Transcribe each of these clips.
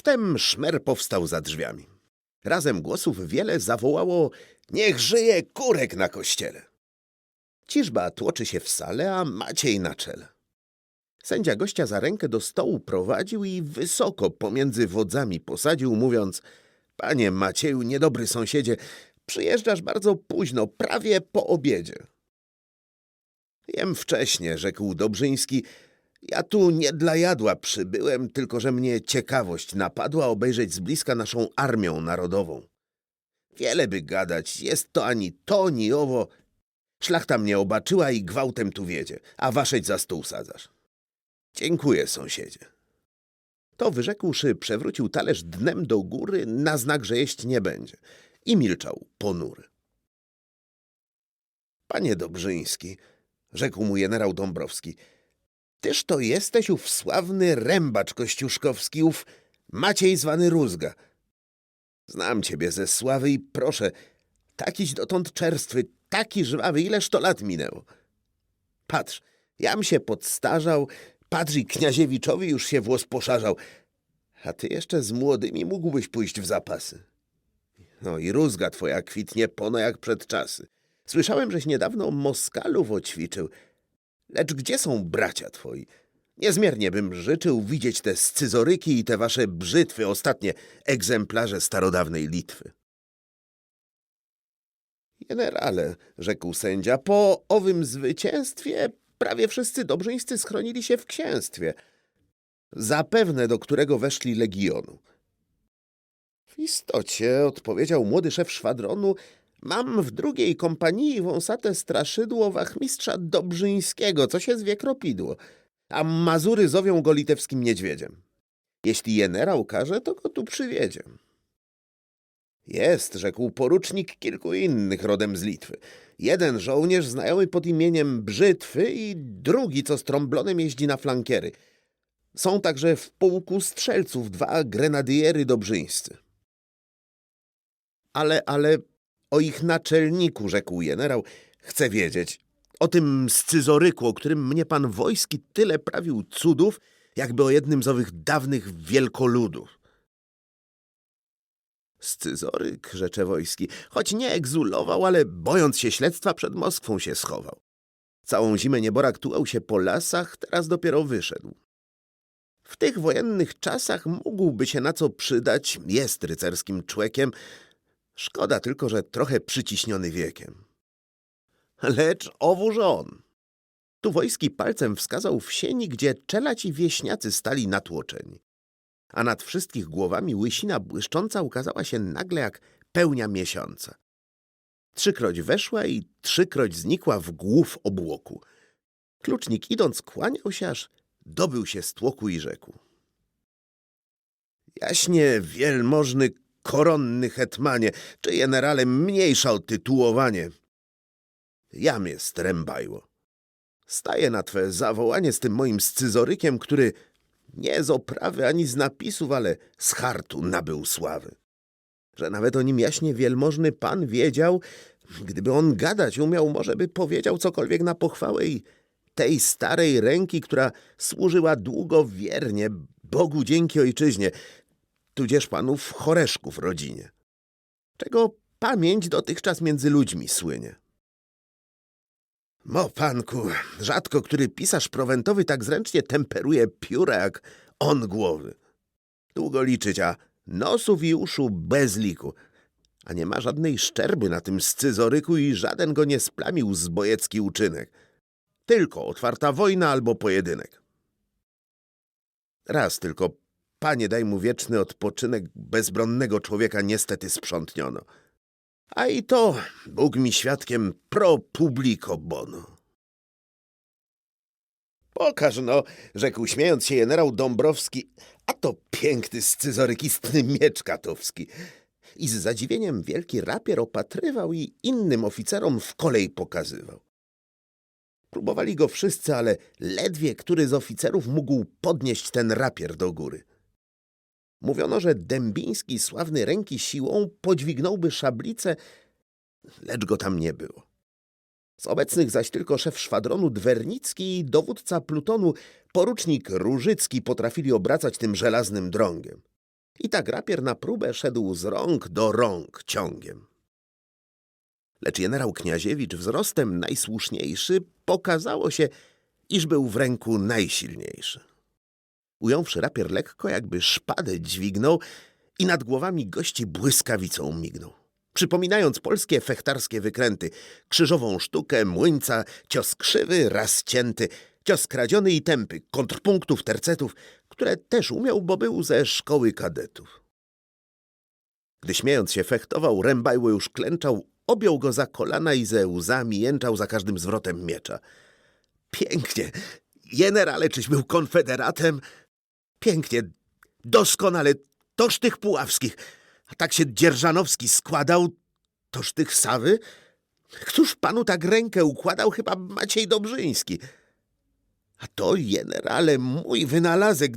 Wtem szmer powstał za drzwiami. Razem głosów wiele zawołało Niech żyje kurek na kościele. Ciżba tłoczy się w sale, a Maciej na czele. Sędzia gościa za rękę do stołu prowadził i wysoko pomiędzy wodzami posadził, mówiąc Panie Macieju, niedobry sąsiedzie, przyjeżdżasz bardzo późno, prawie po obiedzie. Jem wcześnie, rzekł Dobrzyński. Ja tu nie dla jadła przybyłem, tylko że mnie ciekawość napadła obejrzeć z bliska naszą armią narodową. Wiele by gadać, jest to ani to, ani owo. Szlachta mnie obaczyła i gwałtem tu wiedzie, a waszeć za stół sadzasz. Dziękuję, sąsiedzie. To wyrzekłszy, przewrócił talerz dnem do góry na znak, że jeść nie będzie i milczał ponury. Panie Dobrzyński, rzekł mu generał Dąbrowski, tyż to jesteś ów sławny rębacz kościuszkowski, ów Maciej zwany Rózga. Znam ciebie ze sławy i proszę, takiś dotąd czerstwy, taki żwawy, ileż to lat minęło. Patrz, jam się podstarzał, patrz i kniaziewiczowi już się włos poszarzał, a ty jeszcze z młodymi mógłbyś pójść w zapasy. No i rózga twoja kwitnie pono jak przed czasy. Słyszałem, żeś niedawno Moskalów oćwiczył. Lecz gdzie są bracia twoi? Niezmiernie bym życzył widzieć te scyzoryki i te wasze brzytwy, ostatnie egzemplarze starodawnej Litwy. Generale, rzekł sędzia, po owym zwycięstwie prawie wszyscy dobrzyńscy schronili się w księstwie. Zapewne do którego weszli legionu. W istocie, odpowiedział młody szef szwadronu, mam w drugiej kompanii wąsate straszydło wachmistrza Dobrzyńskiego, co się zwie Kropidło, a Mazury zowią go litewskim niedźwiedziem. Jeśli generał każe, to go tu przywiedzie. Jest, rzekł porucznik kilku innych rodem z Litwy. Jeden żołnierz znajomy pod imieniem Brzytwy i drugi, co z trąblonem jeździ na flankiery. Są także w pułku strzelców dwa grenadiery dobrzyńscy. Ale, ale o ich naczelniku, rzekł generał, chcę wiedzieć. O tym scyzoryku, o którym mnie pan wojski tyle prawił cudów, jakby o jednym z owych dawnych wielkoludów. Scyzoryk, rzecze wojski, choć nie egzulował, ale bojąc się śledztwa przed Moskwą się schował. Całą zimę nieborak tułał się po lasach, teraz dopiero wyszedł. W tych wojennych czasach mógłby się na co przydać, jest rycerskim człekiem, szkoda tylko, że trochę przyciśniony wiekiem. Lecz owóż on. Tu wojski palcem wskazał w sieni, gdzie czelać i wieśniacy stali natłoczeni. A nad wszystkich głowami łysina błyszcząca ukazała się nagle jak pełnia miesiąca. Trzykroć weszła i trzykroć znikła w głów obłoku. Klucznik idąc kłaniał się, aż dobył się z tłoku i rzekł. Jaśnie wielmożny koronny hetmanie, czy generale mniejsza o tytułowanie. Jam jest rębajło. Staję na twe zawołanie z tym moim scyzorykiem, który nie z oprawy ani z napisów, ale z hartu nabył sławy. Że nawet o nim jaśnie wielmożny pan wiedział, gdyby on gadać umiał, może by powiedział cokolwiek na pochwałę i tej starej ręki, która służyła długo wiernie Bogu dzięki ojczyźnie, tudzież panów Choreszków rodzinie, czego pamięć dotychczas między ludźmi słynie. Mo, panku, rzadko który pisarz prowentowy tak zręcznie temperuje pióra jak on głowy. Długo liczyć, a nosów i uszu bez liku. A nie ma żadnej szczerby na tym scyzoryku i żaden go nie splamił zbojecki uczynek. Tylko otwarta wojna albo pojedynek. Raz tylko, panie daj mu wieczny odpoczynek, bezbronnego człowieka niestety sprzątniono. A i to, Bóg mi świadkiem, pro publico bono. Pokaż no, rzekł śmiejąc się generał Dąbrowski, a to piękny scyzorykistny miecz katowski. I z zadziwieniem wielki rapier opatrywał i innym oficerom w kolej pokazywał. Próbowali go wszyscy, ale ledwie który z oficerów mógł podnieść ten rapier do góry. Mówiono, że Dębiński, sławny ręki siłą, podźwignąłby szablicę, lecz go tam nie było. Z obecnych zaś tylko szef szwadronu Dwernicki i dowódca plutonu, porucznik Różycki potrafili obracać tym żelaznym drągiem. I tak rapier na próbę szedł z rąk do rąk ciągiem. Lecz generał Kniaziewicz wzrostem najsłuszniejszy pokazało się, iż był w ręku najsilniejszy. Ująwszy rapier lekko, jakby szpadę dźwignął i nad głowami gości błyskawicą mignął. Przypominając polskie fechtarskie wykręty, krzyżową sztukę, młyńca, cios krzywy, raz cięty, cios kradziony i tępy, kontrpunktów, tercetów, które też umiał, bo był ze szkoły kadetów. Gdy śmiejąc się fechtował, Rębajło już klęczał, objął go za kolana i ze łzami jęczał za każdym zwrotem miecza. Pięknie, generale, czyś był konfederatem? Pięknie, doskonale, toż tych Puławskich. A tak się Dzierżanowski składał, toż tych Sawy? Któż panu tak rękę układał? Chyba Maciej Dobrzyński. A to, generale, mój wynalazek,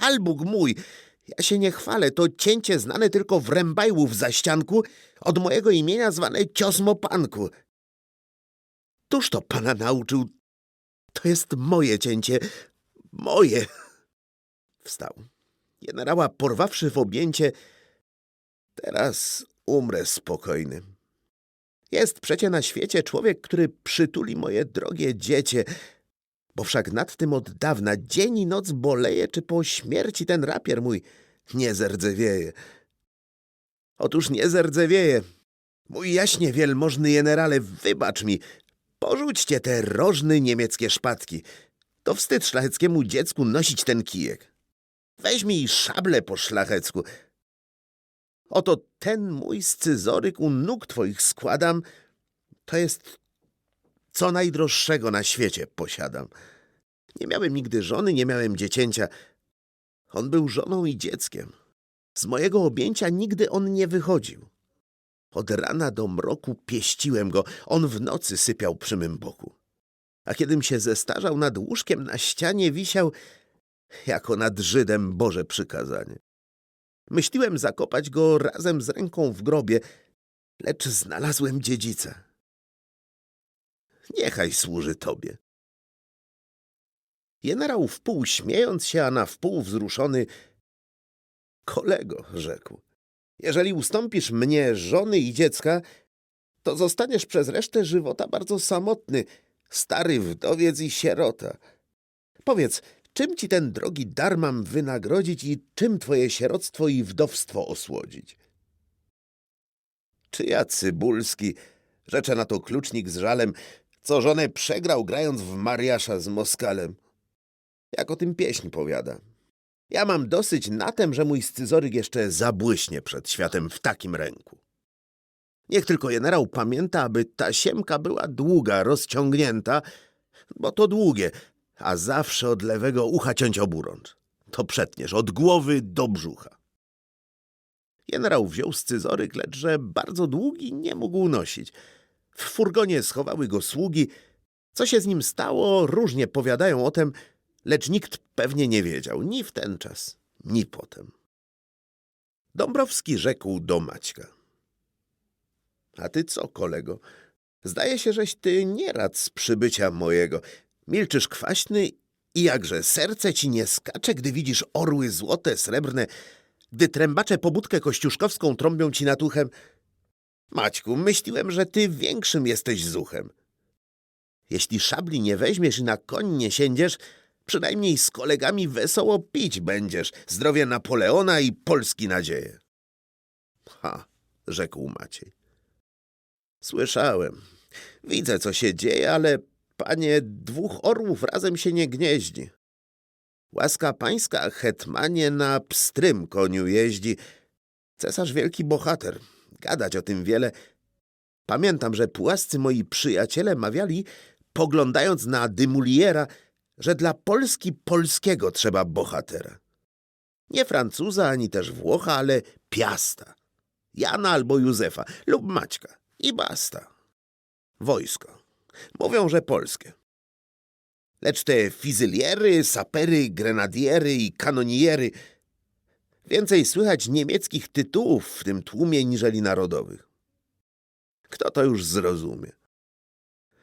dalbóg mój. Ja się nie chwalę, to cięcie znane tylko w Rębajłu w zaścianku, od mojego imienia zwane Ciosmopanku. Któż to pana nauczył? To jest moje cięcie, moje. Wstał. Generała porwawszy w objęcie, teraz umrę spokojny. Jest przecie na świecie człowiek, który przytuli moje drogie dziecię, bo wszak nad tym od dawna dzień i noc boleje, czy po śmierci ten rapier mój nie zerdzewieje. Otóż nie zerdzewieje. Mój jaśnie wielmożny generale, wybacz mi, porzućcie te rożny niemieckie szpatki. To wstyd szlacheckiemu dziecku nosić ten kijek. Weźmij szable po szlachecku. Oto ten mój scyzoryk u nóg twoich składam, to jest co najdroższego na świecie posiadam. Nie miałem nigdy żony, nie miałem dziecięcia. On był żoną i dzieckiem. Z mojego objęcia nigdy on nie wychodził. Od rana do mroku pieściłem go, on w nocy sypiał przy mym boku. A kiedym się zestarzał nad łóżkiem, na ścianie wisiał, jako nad Żydem Boże przykazanie. Myśliłem zakopać go razem z ręką w grobie, lecz znalazłem dziedzica. Niechaj służy tobie. Generał wpół śmiejąc się, a na wpół wzruszony, kolego, rzekł, jeżeli ustąpisz mnie żony i dziecka, to zostaniesz przez resztę żywota bardzo samotny, stary wdowiec i sierota. Powiedz, czym ci ten drogi dar mam wynagrodzić i czym twoje sieroctwo i wdowstwo osłodzić? Czy ja, Cybulski, rzecze na to klucznik z żalem, co żonę przegrał grając w Mariasza z Moskalem? Jak o tym pieśń powiada. Ja mam dosyć na tem, że mój scyzoryk jeszcze zabłyśnie przed światem w takim ręku. Niech tylko generał pamięta, aby ta siemka była długa, rozciągnięta, bo to długie, a zawsze od lewego ucha ciąć oburącz. To przetniesz od głowy do brzucha. Generał wziął scyzoryk, lecz że bardzo długi nie mógł nosić. W furgonie schowały go sługi. Co się z nim stało, różnie powiadają o tem, lecz nikt pewnie nie wiedział, ni w ten czas, ni potem. Dąbrowski rzekł do Maćka. A ty co, kolego? Zdaje się, żeś ty nie rad z przybycia mojego. Milczysz kwaśny i jakże serce ci nie skacze, gdy widzisz orły złote, srebrne, gdy trębacze pobudkę kościuszkowską trąbią ci nad uchem. Maćku, myśliłem, że ty większym jesteś zuchem. Jeśli szabli nie weźmiesz i na koń nie siędziesz, przynajmniej z kolegami wesoło pić będziesz. Zdrowie Napoleona i Polski nadzieje. Ha, rzekł Maciej. Słyszałem. Widzę, co się dzieje, ale, panie, dwóch orłów razem się nie gnieździ. Łaska pańska, hetmanie, na pstrym koniu jeździ. Cesarz wielki bohater. Gadać o tym wiele. Pamiętam, że płascy moi przyjaciele mawiali, poglądając na Dymuliera, że dla Polski polskiego trzeba bohatera. Nie Francuza, ani też Włocha, ale Piasta. Jana albo Józefa lub Maćka. I basta. Wojsko. Mówią, że polskie. Lecz te fizyliery, sapery, grenadiery i kanoniery więcej słychać niemieckich tytułów w tym tłumie niżeli narodowych. Kto to już zrozumie?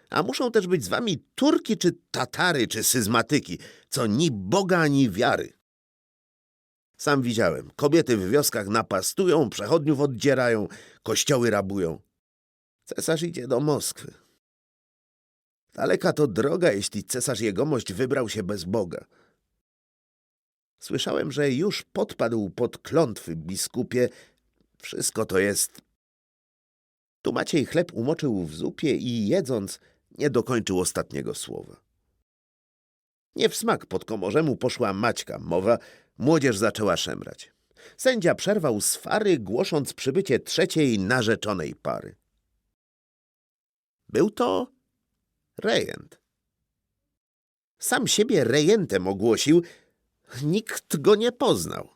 A muszą też być z wami Turki czy Tatary czy Syzmatyki, co ni Boga, ani wiary. Sam widziałem, kobiety w wioskach napastują, przechodniów oddzierają, kościoły rabują. Cesarz idzie do Moskwy. Daleka to droga, jeśli cesarz jegomość wybrał się bez Boga. Słyszałem, że już podpadł pod klątwy biskupie. Wszystko to jest... Tu Maciej chleb umoczył w zupie i jedząc nie dokończył ostatniego słowa. Nie w smak pod komorzemu poszła Maćka mowa, młodzież zaczęła szemrać. Sędzia przerwał swary, głosząc przybycie trzeciej narzeczonej pary. Był to rejent. Sam siebie rejentem ogłosił, nikt go nie poznał.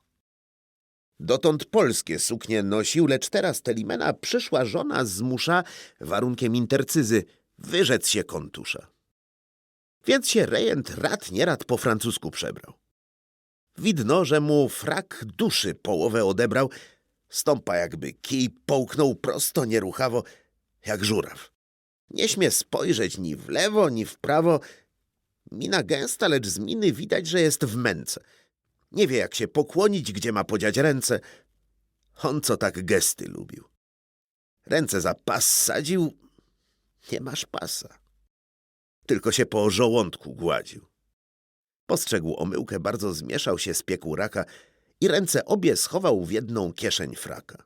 Dotąd polskie suknie nosił, lecz teraz Telimena przyszła żona zmusza warunkiem intercyzy wyrzec się kontusza. Więc się rejent rad nierad po francusku przebrał. Widno, że mu frak duszy połowę odebrał, stąpa jakby kij połknął prosto nieruchawo, jak żuraw. Nie śmie spojrzeć ni w lewo, ni w prawo. Mina gęsta, lecz z miny widać, że jest w męce. Nie wie, jak się pokłonić, gdzie ma podziać ręce. On co tak gesty lubił. Ręce za pas sadził, nie masz pasa. Tylko się po żołądku gładził. Postrzegł omyłkę, bardzo zmieszał się z piekł raka i ręce obie schował w jedną kieszeń fraka.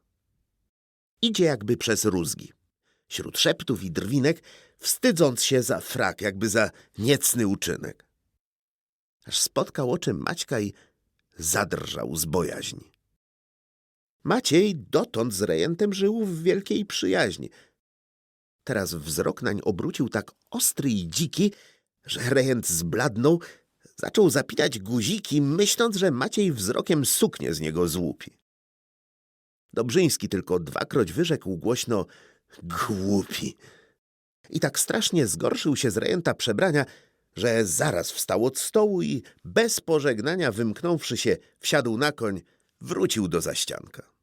Idzie jakby przez rózgi. Śród szeptów i drwinek, wstydząc się za frak, jakby za niecny uczynek. Aż spotkał oczy Maćka i zadrżał z bojaźni. Maciej dotąd z rejentem żył w wielkiej przyjaźni. Teraz wzrok nań obrócił tak ostry i dziki, że rejent zbladnął, zaczął zapinać guziki, myśląc, że Maciej wzrokiem suknię z niego złupi. Dobrzyński tylko dwakroć wyrzekł głośno głupi. I tak strasznie zgorszył się z rejenta przebrania, że zaraz wstał od stołu i bez pożegnania wymknąwszy się, wsiadł na koń, wrócił do zaścianka.